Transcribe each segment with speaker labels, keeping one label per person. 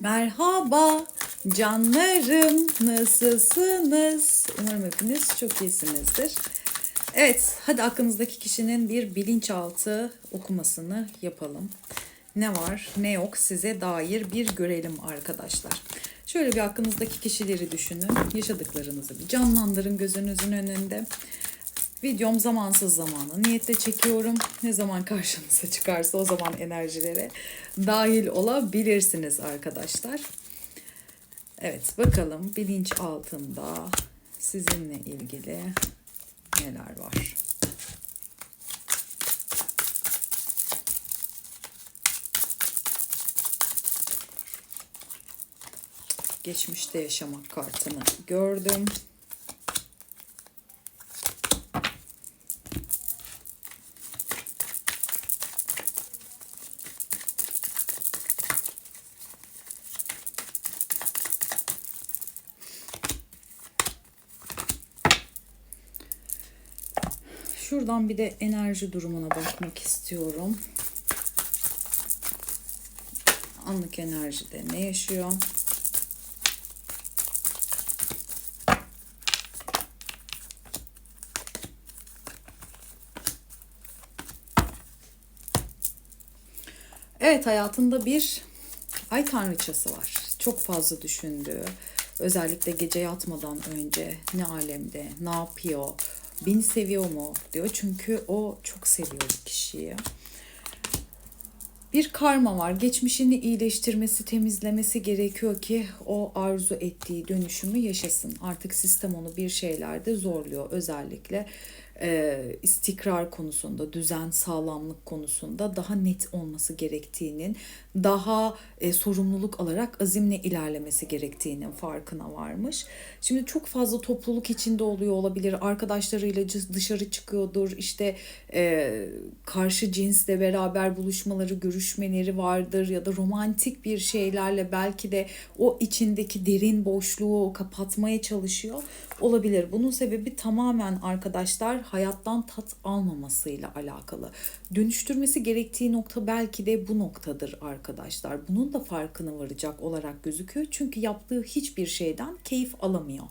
Speaker 1: Merhaba canlarım nasılsınız? Umarım hepiniz çok iyisinizdir. Evet hadi aklınızdaki kişinin bir bilinçaltı okumasını yapalım. Ne var ne yok size dair bir görelim arkadaşlar. Şöyle bir aklınızdaki kişileri düşünün. Yaşadıklarınızı bir canlandırın gözünüzün önünde. Videom zamansız zamanı niyetle çekiyorum. Ne zaman karşınıza çıkarsa o zaman enerjilere dahil olabilirsiniz arkadaşlar. Evet bakalım bilinç altında sizinle ilgili neler var. Geçmişte yaşamak kartını gördüm. Şuradan bir de enerji durumuna bakmak istiyorum. Anlık enerjide ne yaşıyor? Evet hayatında bir ay tanrıçası var. Çok fazla düşündüğü, özellikle gece yatmadan önce ne alemde, ne yapıyor, beni seviyor mu diyor. Çünkü o çok seviyor bu kişiyi. Bir karma var. Geçmişini iyileştirmesi, temizlemesi gerekiyor ki o arzu ettiği dönüşümü yaşasın. Artık sistem onu bir şeylerde zorluyor. Özellikle e, istikrar konusunda, düzen, sağlamlık konusunda daha net olması gerektiğinin, daha e, sorumluluk alarak azimle ilerlemesi gerektiğinin farkına varmış. Şimdi çok fazla topluluk içinde oluyor olabilir. Arkadaşlarıyla dışarı çıkıyordur. İşte e, karşı cinsle beraber buluşmaları, görüşmeleri vardır ya da romantik bir şeylerle belki de o içindeki derin boşluğu kapatmaya çalışıyor olabilir. Bunun sebebi tamamen arkadaşlar hayattan tat almamasıyla alakalı. Dönüştürmesi gerektiği nokta belki de bu noktadır arkadaşlar. Bunun da farkına varacak olarak gözüküyor. Çünkü yaptığı hiçbir şeyden keyif alamıyor.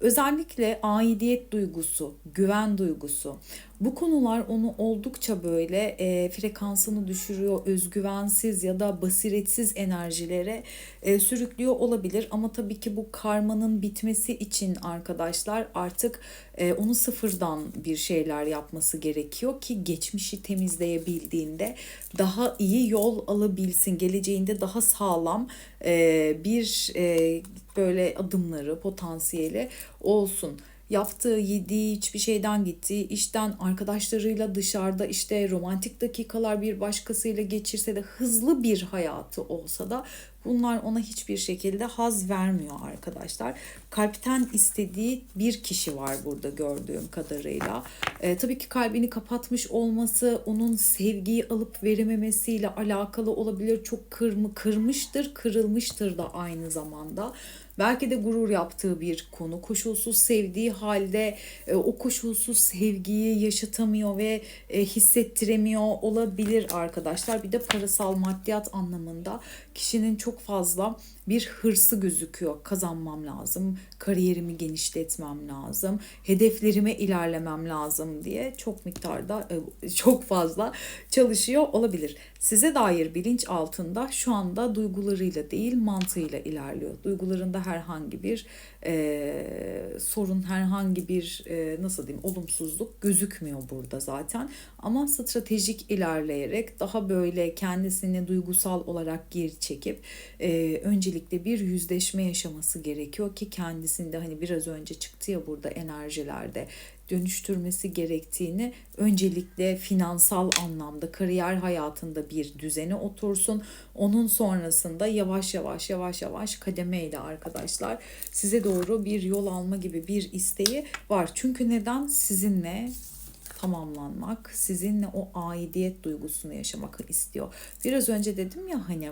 Speaker 1: Özellikle aidiyet duygusu, güven duygusu. Bu konular onu oldukça böyle e, frekansını düşürüyor, özgüvensiz ya da basiretsiz enerjilere e, sürüklüyor olabilir. Ama tabii ki bu karmanın bitmesi için arkadaşlar artık e, onu sıfırdan bir şeyler yapması gerekiyor ki geçmişi temizleyebildiğinde daha iyi yol alabilsin. Geleceğinde daha sağlam e, bir e, böyle adımları, potansiyeli olsun. Yaptığı, yediği, hiçbir şeyden gittiği, işten arkadaşlarıyla dışarıda işte romantik dakikalar bir başkasıyla geçirse de hızlı bir hayatı olsa da bunlar ona hiçbir şekilde haz vermiyor arkadaşlar. Kalpten istediği bir kişi var burada gördüğüm kadarıyla. Ee, tabii ki kalbini kapatmış olması onun sevgiyi alıp verememesiyle alakalı olabilir. Çok kırmı kırmıştır, kırılmıştır da aynı zamanda. Belki de gurur yaptığı bir konu. Koşulsuz sevdiği halde e, o koşulsuz sevgiyi yaşatamıyor ve e, hissettiremiyor olabilir arkadaşlar. Bir de parasal maddiyat anlamında kişinin çok fazla bir hırsı gözüküyor. Kazanmam lazım, kariyerimi genişletmem lazım, hedeflerime ilerlemem lazım diye çok miktarda e, çok fazla çalışıyor olabilir. Size dair bilinç altında şu anda duygularıyla değil mantığıyla ilerliyor. Duygularında herhangi bir e, sorun, herhangi bir e, nasıl diyeyim olumsuzluk gözükmüyor burada zaten. Ama stratejik ilerleyerek daha böyle kendisini duygusal olarak geri çekip e, öncelikle bir yüzleşme yaşaması gerekiyor ki kendisinde hani biraz önce çıktı ya burada enerjilerde dönüştürmesi gerektiğini öncelikle finansal anlamda kariyer hayatında bir düzene otursun. Onun sonrasında yavaş yavaş yavaş yavaş kademeyle arkadaşlar size doğru bir yol alma gibi bir isteği var. Çünkü neden sizinle tamamlanmak, sizinle o aidiyet duygusunu yaşamak istiyor. Biraz önce dedim ya hani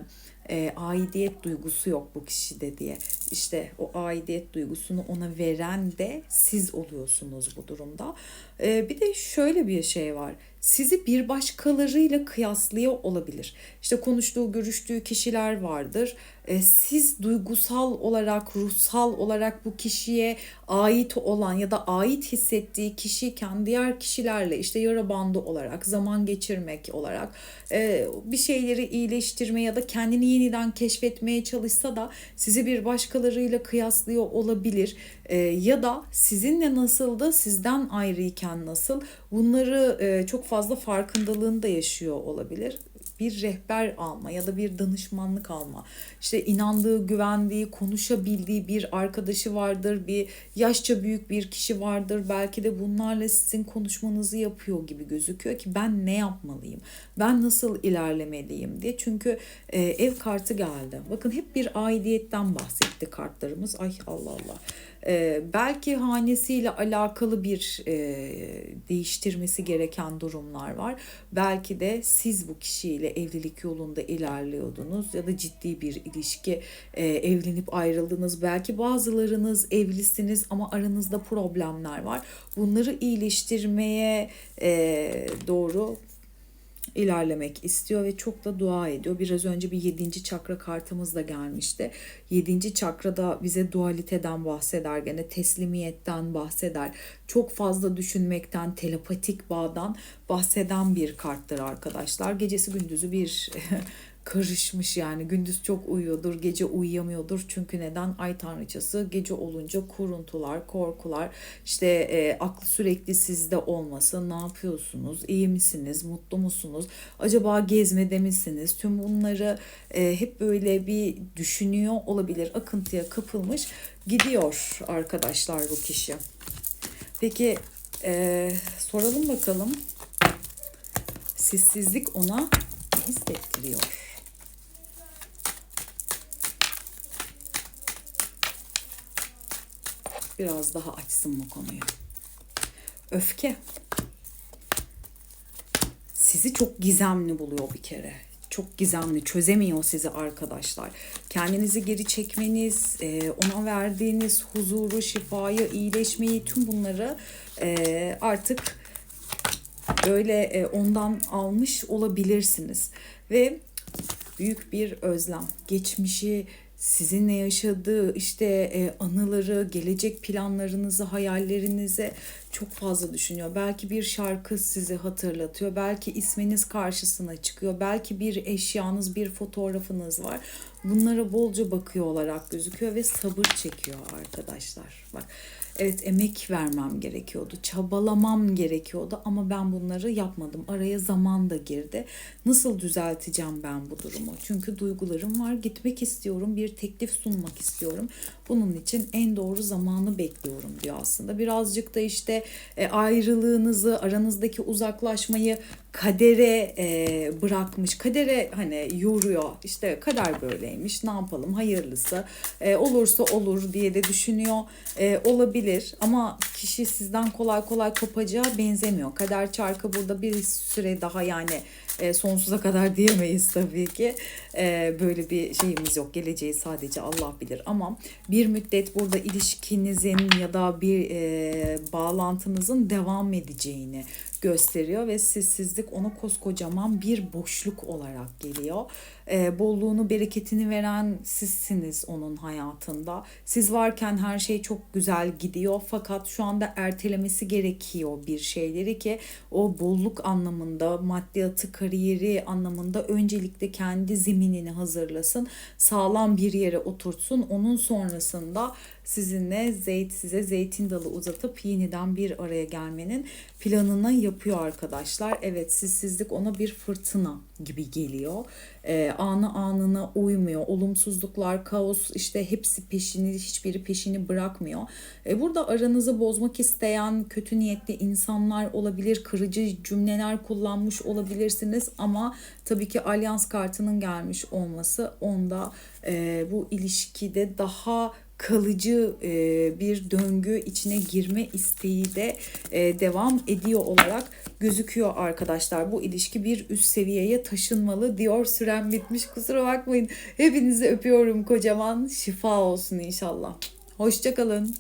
Speaker 1: e, aidiyet duygusu yok bu kişide diye. İşte o aidiyet duygusunu ona veren de siz oluyorsunuz bu durumda. E, bir de şöyle bir şey var sizi bir başkalarıyla kıyaslıyor olabilir. İşte konuştuğu, görüştüğü kişiler vardır. E, siz duygusal olarak, ruhsal olarak bu kişiye ait olan ya da ait hissettiği kişiyken diğer kişilerle işte yara bandı olarak, zaman geçirmek olarak e, bir şeyleri iyileştirmeye ya da kendini yeniden keşfetmeye çalışsa da sizi bir başkalarıyla kıyaslıyor olabilir. E, ya da sizinle nasıldı, sizden ayrıyken nasıl bunları çok fazla farkındalığını da yaşıyor olabilir bir rehber alma ya da bir danışmanlık alma. İşte inandığı, güvendiği, konuşabildiği bir arkadaşı vardır, bir yaşça büyük bir kişi vardır. Belki de bunlarla sizin konuşmanızı yapıyor gibi gözüküyor ki ben ne yapmalıyım? Ben nasıl ilerlemeliyim diye. Çünkü e, ev kartı geldi. Bakın hep bir aidiyetten bahsetti kartlarımız. Ay Allah Allah. E, belki hanesiyle alakalı bir e, değiştirmesi gereken durumlar var. Belki de siz bu kişiyle evlilik yolunda ilerliyordunuz ya da ciddi bir ilişki e, evlenip ayrıldınız. Belki bazılarınız evlisiniz ama aranızda problemler var. Bunları iyileştirmeye e, doğru ilerlemek istiyor ve çok da dua ediyor. Biraz önce bir yedinci çakra kartımız da gelmişti. Yedinci çakrada bize dualiteden bahseder, gene teslimiyetten bahseder. Çok fazla düşünmekten, telepatik bağdan bahseden bir karttır arkadaşlar. Gecesi gündüzü bir karışmış yani. Gündüz çok uyuyordur gece uyuyamıyordur. Çünkü neden? Ay tanrıçası gece olunca kuruntular korkular işte e, aklı sürekli sizde olması. Ne yapıyorsunuz? İyi misiniz? Mutlu musunuz? Acaba gezmede misiniz? Tüm bunları e, hep böyle bir düşünüyor olabilir. Akıntıya kapılmış gidiyor arkadaşlar bu kişi. Peki e, soralım bakalım. Sessizlik ona hissettiriyor biraz daha açsın bu konuyu. Öfke. Sizi çok gizemli buluyor bir kere. Çok gizemli, çözemiyor sizi arkadaşlar. Kendinizi geri çekmeniz, e, ona verdiğiniz huzuru, şifayı, iyileşmeyi tüm bunları e, artık böyle e, ondan almış olabilirsiniz. Ve büyük bir özlem, geçmişi sizinle yaşadığı işte e, anıları, gelecek planlarınızı, hayallerinizi çok fazla düşünüyor. Belki bir şarkı sizi hatırlatıyor. Belki isminiz karşısına çıkıyor. Belki bir eşyanız, bir fotoğrafınız var. Bunlara bolca bakıyor olarak gözüküyor ve sabır çekiyor arkadaşlar. Bak Evet emek vermem gerekiyordu, çabalamam gerekiyordu ama ben bunları yapmadım. Araya zaman da girdi. Nasıl düzelteceğim ben bu durumu? Çünkü duygularım var, gitmek istiyorum, bir teklif sunmak istiyorum. Bunun için en doğru zamanı bekliyorum diyor aslında. Birazcık da işte e, ayrılığınızı, aranızdaki uzaklaşmayı kadere e, bırakmış. Kadere hani yoruyor. İşte kader böyleymiş. Ne yapalım? Hayırlısı. E, olursa olur diye de düşünüyor. E, olabilir ama kişi sizden kolay kolay kopacağı benzemiyor. Kader çarkı burada bir süre daha yani e, sonsuza kadar diyemeyiz tabii ki. E, böyle bir şeyimiz yok. Geleceği sadece Allah bilir ama bir müddet burada ilişkinizin ya da bir e, bağlantınızın devam edeceğini gösteriyor ve sessizlik ona koskocaman bir boşluk olarak geliyor. E, bolluğunu, bereketini veren sizsiniz onun hayatında. Siz varken her şey çok güzel gidiyor fakat şu anda ertelemesi gerekiyor bir şeyleri ki o bolluk anlamında, maddiyatı, kariyeri anlamında öncelikle kendi zeminini hazırlasın. Sağlam bir yere oturtsun. Onun sonrasında sizinle zeyt size zeytin dalı uzatıp yeniden bir araya gelmenin planını yapıyor arkadaşlar. Evet sessizlik ona bir fırtına gibi geliyor. Ee, anı anına uymuyor. Olumsuzluklar, kaos işte hepsi peşini, hiçbiri peşini bırakmıyor. Ee, burada aranızı bozmak isteyen kötü niyetli insanlar olabilir. Kırıcı cümleler kullanmış olabilirsiniz ama tabii ki alyans kartının gelmiş olması onda e, bu ilişkide daha kalıcı e, bir döngü içine girme isteği de e, devam ediyor olarak gözüküyor arkadaşlar. Bu ilişki bir üst seviyeye taşınmalı diyor. Sürem bitmiş kusura bakmayın. Hepinizi öpüyorum kocaman. Şifa olsun inşallah. Hoşçakalın.